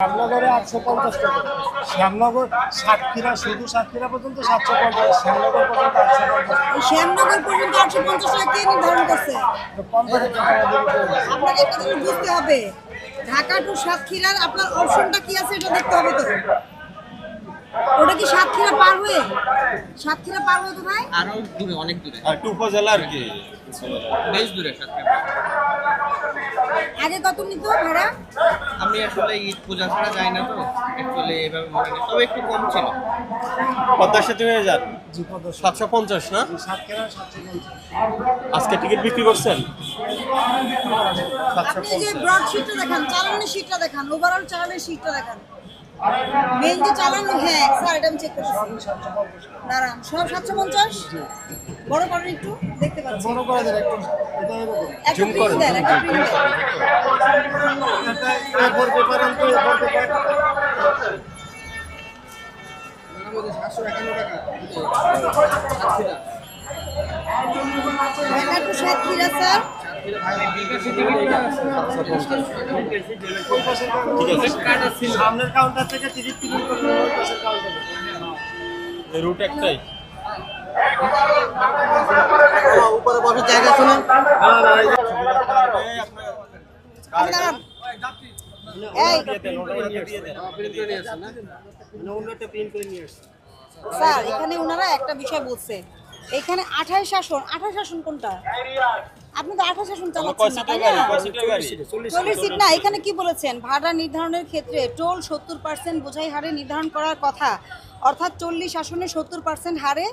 শ্যামনগরে আটশো পঞ্চাশ টাকা। শ্যামনগর সাতক্ষীরা শুধু সাতক্ষীরা পর্যন্ত সাতশো পঞ্চাশ শ্যামনগর পর্যন্ত আটশো পঞ্চাশ শ্যামনগর পর্যন্ত আটশো পঞ্চাশ টাকা কে নির্ধারণ করছে। আপনাকে বুঝতে হবে। ঢাকা টু সাতক্ষীরার আপনার অপশনটা কি আছে এটা দেখতে হবে তো। ওটা কি সাতক্ষীরা পার হয়ে? সাতক্ষীরা পার হয়ে কোথায়? আরও দূরে অনেক দূরে। আর একটু উপজেলা আর কি? বেশ দূরে সাতক্ষীরা আগে কত নিত ভাড়া? আমি আসলে ঈদ পূজা ছাড়া যাই না তো অ্যাকচুয়ালি এভাবে মনে নেই। তবে একটু কম ছিল। পদ্মা সেতু হয়ে যান? জি পঞ্চাশ সাতশো পঞ্চাশ না? সাতক্ষীরা সাতশো পঞ্চাশ আজকে টিকিট বিক্রি করছেন? আপনি যে ব্রড শিটটা দেখান চালানের শিটটা দেখান ওভারঅল চালানের শিটটা দেখান। মেন যে চালানো হ্যাঁ স্যার এটা আমি চেক করছি দাঁড়ান সব সাতশো পঞ্চাশ? বড় করেন একটু দেখতে পাচ্ছি। বড় করে দেন একটু একটা প্রিন্ট দেন প্রিন্ট দেন। স্যার ঠিক আছে উপরে জায়গা এখানে ওনারা একটা বিষয় বলছে। এখানে আঠাশ শাসন আঠাশ শাসন কোনটা? আপনি তো আঠাশ শাসন চালাচ্ছেন না তাই না? চল্লিশ সিট না এখানে কি বলেছেন? ভাড়া নির্ধারণের ক্ষেত্রে টোল সত্তর পার্সেন্ট বোঝাই হারে নির্ধারণ করার কথা। অর্থাৎ চল্লিশ আসনে সত্তর পার্সেন্ট হারে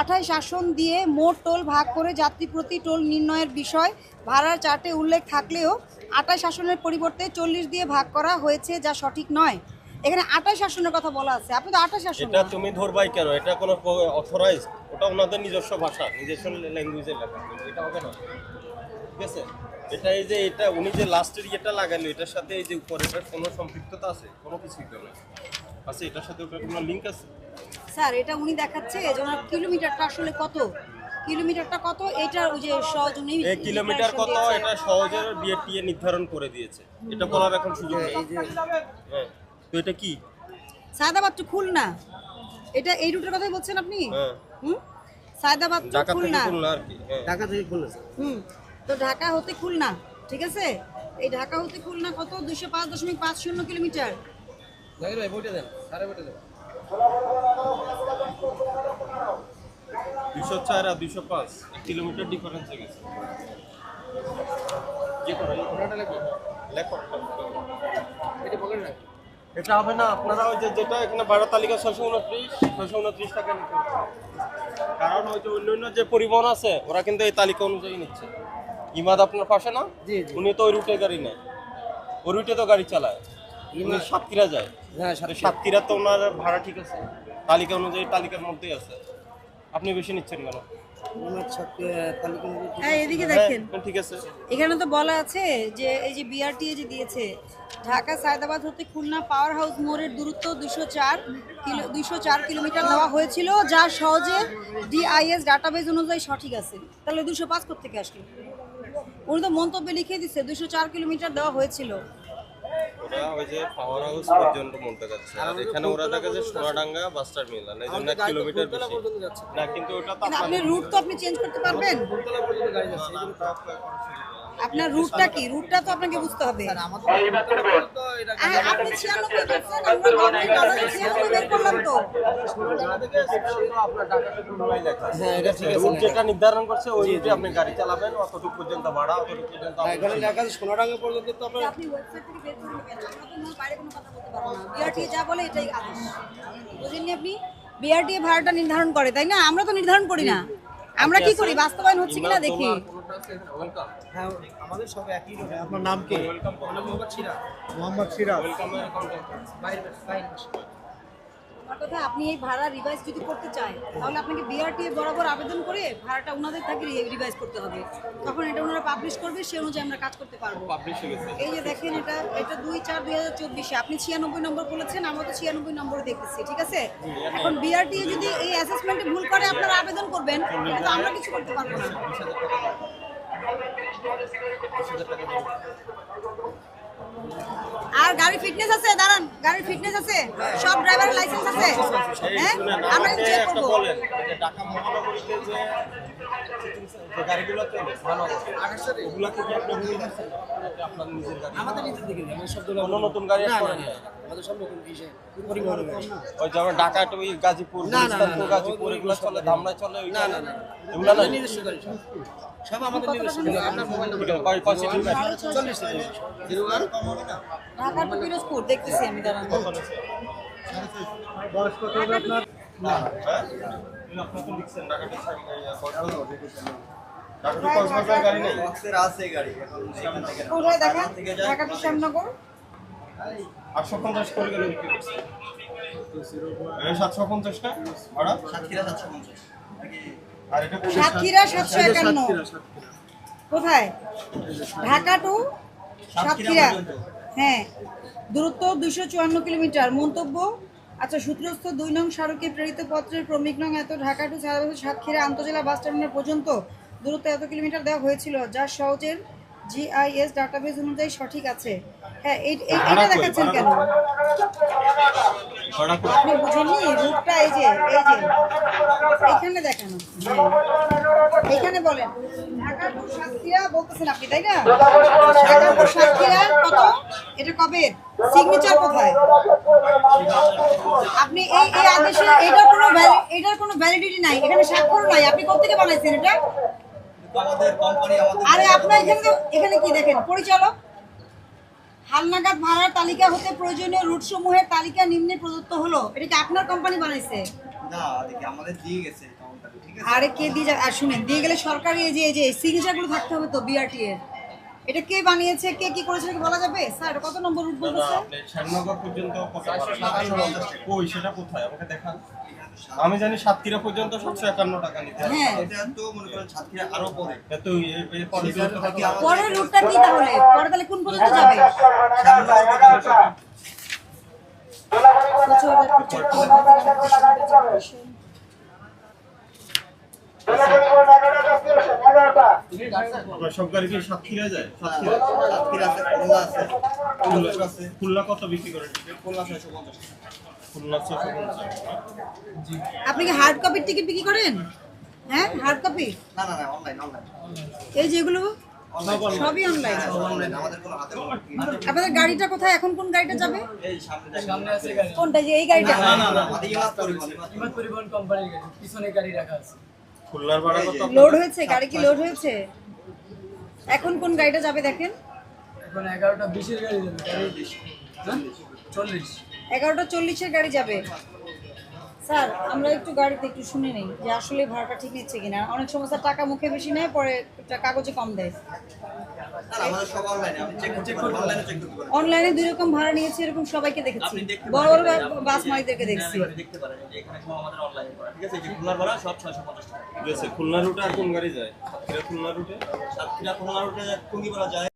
আঠাশ আসন দিয়ে মোট টোল ভাগ করে যাত্রী প্রতি টোল নির্ণয়ের বিষয় ভাড়ার চার্টে উল্লেখ থাকলেও আঠাশ আসনের পরিবর্তে চল্লিশ দিয়ে ভাগ করা হয়েছে যা সঠিক নয়। এখানে আঠাশ আসনের কথা বলা আছে। আপনি তো আঠাশ আসন এটা তুমি ধরবাই কেন? এটা কোনো অথরাইজ ওটা ওনাদের নিজস্ব ভাষা নিজস্ব ল্যাঙ্গুয়েজের লেখা। এটা হবে না। ঠিক আছে? এটা এই যে এটা উনি যে লাস্টের ইয়েটা লাগালো এটার সাথে এই যে উপরেটার কোনো সম্পৃক্ততা আছে? কোনো কিছুই তো না। আছে এটার সাথে ওটার কোনো লিঙ্ক আছে? স্যার এটা উনি দেখাচ্ছে যে ওনার কিলোমিটারটা আসলে কত? কিলোমিটারটা কত? এটা ওই যে সহজ উনি এই কিলোমিটার কত? এটা সহজে বিএটিএ নির্ধারণ করে দিয়েছে। এটা বলার এখন সুযোগ নেই। হ্যাঁ। তো এটা কি? সায়দাবাদ টু খুলনা। এটা এই রুটের কথাই বলছেন আপনি? হ্যাঁ। হুম? সায়দাবাদ টু ঢাকা থেকে খুলনা। খুলনা আর কি হ্যাঁ। ঢাকা থেকে খুলনা। হুম। তো ঢাকা হতে খুলনা ঠিক আছে? এই ঢাকা হতে খুলনা কত? দুশো পাঁচ দশমিক পাঁচ শূন্য কিলোমিটার। ভাই বইটা দেন। সারে বইটা দেন। দুশো চার আর দুশো পাঁচ কিলোমিটার ডিফারেন্স হয়ে গেছে। লেখো। এটা বলেন না এটা হবে না আপনারা ওই যে যেটা এখানে ভাড়া তালিকা ছশো উনত্রিশ ছশো উনত্রিশ টাকা নিতে কারণ ওই যে অন্য অন্য যে পরিবহন আছে ওরা কিন্তু এই তালিকা অনুযায়ী নিচ্ছে। ইমাদ আপনার পাশে না। উনি তো ওই রুটে গাড়ি নেয়। ওই রুটে তো গাড়ি চালায়। উনি সাতক্ষীরা যায়। হ্যাঁ সাতক্ষীরা তো ওনার ভাড়া ঠিক আছে। তালিকা অনুযায়ী তালিকার মধ্যেই আছে। আপনি বেশি নিচ্ছেন কেন? হ্যাঁ এদিকে দেখেন। হ্যাঁ, ঠিক আছে। এখানে তো বলা আছে যে এই যে বিআরটিএ যে দিয়েছে ঢাকা সায়দাবাদ হতে খুলনা পাওয়ার হাউস মোড়ের দূরত্ব দুশো চার কিলো দুশো চার কিলোমিটার দেওয়া হয়েছিল যা সহজে ডিআইএস ডাটাবেজ অনুযায়ী সঠিক আছে। তাহলে দুশো পাঁচ থেকে আসলো? উনি তো মন্তব্যে লিখে দিচ্ছে দুশো চার কিলোমিটার দেওয়া হয়েছিল। ওরা ওই যে পাওয়ার হাউস পর্যন্ত মনতে যাচ্ছে আর এখানে ওরা দেখা যায় সোনাডাঙ্গা বাস টার্মিনাল এই জন্য কিলোমিটার বেশি না কিন্তু ওটা তো আপনি রুট তো আপনি চেঞ্জ করতে পারবেন আপনার রুটটা কি? রুটটা তো আপনাকে বুঝতে হবে। আপনি ছিয়ানব্বই বলছেন আমরা ছিয়ানব্বই বের করলাম তো। হ্যাঁ এটা ঠিক আছে যেটা নির্ধারণ করছে ওই রুটে আপনি গাড়ি চালাবেন অতটুকু পর্যন্ত ভাড়া অতটুকু পর্যন্ত আপনার ঢাকা সোনাডাঙ্গা পর্যন্ত তো আপনার আপনি ওয়েবসাইট থেকে বের করে নেবেন। আমরা তো বাইরে কোনো কথা বলতে পারব না। বিআরটি যা বলে এটাই আদেশ। বুঝেননি আপনি? বিআরটি ভাড়াটা নির্ধারণ করে তাই না? আমরা তো নির্ধারণ করি না। আমরা কি করি? বাস্তবায়ন হচ্ছে কিনা দেখি। হ্যাঁ আমাদের সব একই আপনার নাম কি? মোহাম্মদ সিরাজ। মোহাম্মদ সিরাজ। কথা আপনি এই ভাড়া রিভাইজ যদি করতে চান তাহলে আপনাকে বিআরটি বরাবর আবেদন করে ভাড়াটা ওনাদের থেকে রিভাইজ করতে হবে। তখন এটা ওনারা পাবলিশ করবে সে অনুযায়ী আমরা কাজ করতে পারব। এই যে দেখেন এটা এটা দুই চার দুই হাজার চব্বিশে। আপনি ছিয়ানব্বই নম্বর বলেছেন আমরা তো ছিয়ানব্বই নম্বর দেখতেছি ঠিক আছে? এখন বিআরটি যদি এই অ্যাসেসমেন্টে ভুল করে আপনারা আবেদন করবেন কিন্তু আমরা কিছু করতে পারব না। আর গাড়ি ফিটনেস আছে? দাঁড়ান গাড়ির ফিটনেস আছে? আছে হ্যাঁ আমরা চেক একটা বলেন, যে ঢাকা মহানগরীতে যে যে গাড়িগুলো চলে, ওগুলা কি কি আপনি ভুলে গেছেন? এটা আপনার নিজের গাড়ি? আমাদের নিজের দিকে না, আমাদের সব দল কোনো নতুন গাড়ি না, না, না, না? আমাদের সব নতুন ইসে, পরিবহনের গাড়ি। ওই যেমন ঢাকা টু গাজীপুর না, না, না, না, গাজীপুর এগুলো চলে গাড়ি। ধামরাই চলে ওই না, না, না, না। এগুলো আমাদের নিজস্ব গাড়ি সব। আমাদের নিজস্ব আপনার মোবাইল নাম্বার কয় সিটের গাড়ি চল্লিশ zero one Dhaka to Pirojpur দেখতেছি আমি দাঁড়ান হ্যাঁ? এগুলো আপনি তো লিখছেন, ঢাকা টু সাইম- এই, কক্সবাজার। ঢাকা টু কক্সবাজার গাড়ি নেই? কোথায় ঢাকা টু আটশো পঞ্চাশ করে গেলে বিক্রি করছে। সাতশো পঞ্চাশ না? ভাড়া? আর এটা সাতক্ষীরা সাতশো একান্ন। কোথায়? ঢাকা টু সাতক্ষীরা হ্যাঁ। দূরত্ব দুশো চুয়ান্ন কিলোমিটার। মন্তব্য? আচ্ছা সূত্রস্থ দুই নং সড়কে প্রেরিত পত্রের প্রমিক নং এত ঢাকা টু সাতক্ষীরা আন্তজেলা বাস টার্মিনাল পর্যন্ত দূরত্ব এত কিলোমিটার দেওয়া হয়েছিল, যা সহজের জিআইএস ডাটাবেস অনুযায়ী সঠিক আছে। হ্যাঁ এটা দেখাচ্ছেন কেন? আপনি বুঝেননি? রুটটা এই যে এই যে। এখানে দেখানো। এখানে বলেন। বলতেছেন আপনি তাই না? কত? এটা কবে? সিগনেচার কোথায়? আপনি এই এই আদেশে এটার কোনো এটার কোনো ভ্যালিডিটি নাই। এখানে স্বাক্ষর নাই। আপনি কোথেকে বানাইছেন এটা? আরে আপনার এখানে তো- এখানে কি দেখেন? পরিচালক? হালনাগাদ ভাড়ার তালিকা হতে প্রয়োজনীয় রুট সমূহের তালিকা নিম্নে প্রদত্ত হলো। এটা কি আপনার কোম্পানি বানাইছে? না দেখি আমাদের দিয়ে গেছে কাউন্টারে ঠিক আছে? আরে কে দিয়ে যা- আর শুনেন দিয়ে গেলে সরকারি এই যে এই যে সিগনেচারগুলো থাকতে হবে তো বিআরটি এর। এটা কে বানিয়েছে? কে কি করেছে? কি বলা যাবে? স্যার এটা কত নম্বর রুট বলতেছে? আপনি শ্যামনগর পর্যন্ত কত? কই সেটা কোথায়? আমাকে দেখান। আমি জানি সাতক্ষীরা পর্যন্ত সাতশো একান্ন টাকা নিতে হয়। এটা তো মনে করেন সাতক্ষীরা আরও পরে। এত এ- এ পরে কত? বাকি আমাদের পরের রুটটা কি তাহলে? পরে তাহলে কোন পর্যন্ত যাবে? সব গাড়ি কি সাতক্ষীরা যায়? সাতক্ষীরা। সাতক্ষীরা আছে খুলনা আছে। খুলনা- কত বিক্রি করেন খুলনা ছয়শো পঞ্চাশ আপনি কি হার্ড কপির টিকিট বিক্রি করেন? হ্যাঁ হার্ড কপি না না না অনলাইন অনলাইন এই যেগুলো সবই অনলাইন অনলাইন আমাদের কোনো হাতে কোনো কি না। আপনাদের গাড়িটা কোথায়? এখন কোন গাড়িটা যাবে? এই সামনে দেখেন। সামনে আছে গাড়ি। কোনটা? যে এই গাড়িটা? না না না আমাদের পরিবহন। কোম্পানির গাড়ি। পিছনে গাড়ি রাখা আছে। খুলনার ভাড়া কত? লোড হয়েছে? গাড়ি কি লোড হয়েছে? এখন কোন গাড়িটা যাবে দেখেন? এখন এগারোটা বিশের গাড়ি যাবে। গাড়ি হ্যাঁ? চল্লিশ। এগারোটা চল্লিশের গাড়ি যাবে। স্যার আমরা একটু গাড়িতে একটু শুনে নিই যে আসলে ভাড়াটা ঠিক নিচ্ছে কিনা। অনেক সময় স্যার টাকা মুখে বেশি নেয় পরে কাগজে কম দেয়। অনলাইনে আপনি চেক চেক করতে অনলাইনে চেক করতে পারেন অনলাইনে দুই রকম ভাড়া নিয়েছে এরকম সবাইকে দেখেছি। বড় বড় বাস মালিকদেরকে দেখছি। আপনি দেখতে পারেন। যে এখানে সব আমাদের অনলাইনে করা। ঠিক আছে এই যে খুলনার ভাড়া সব ছয়শো পঞ্চাশ টাকা। ঠিক আছে খুলনা রুটে আর কোন গাড়ি যায়? খুলনা রুটে সাতক্ষীরা খুলনা রুটে যায়?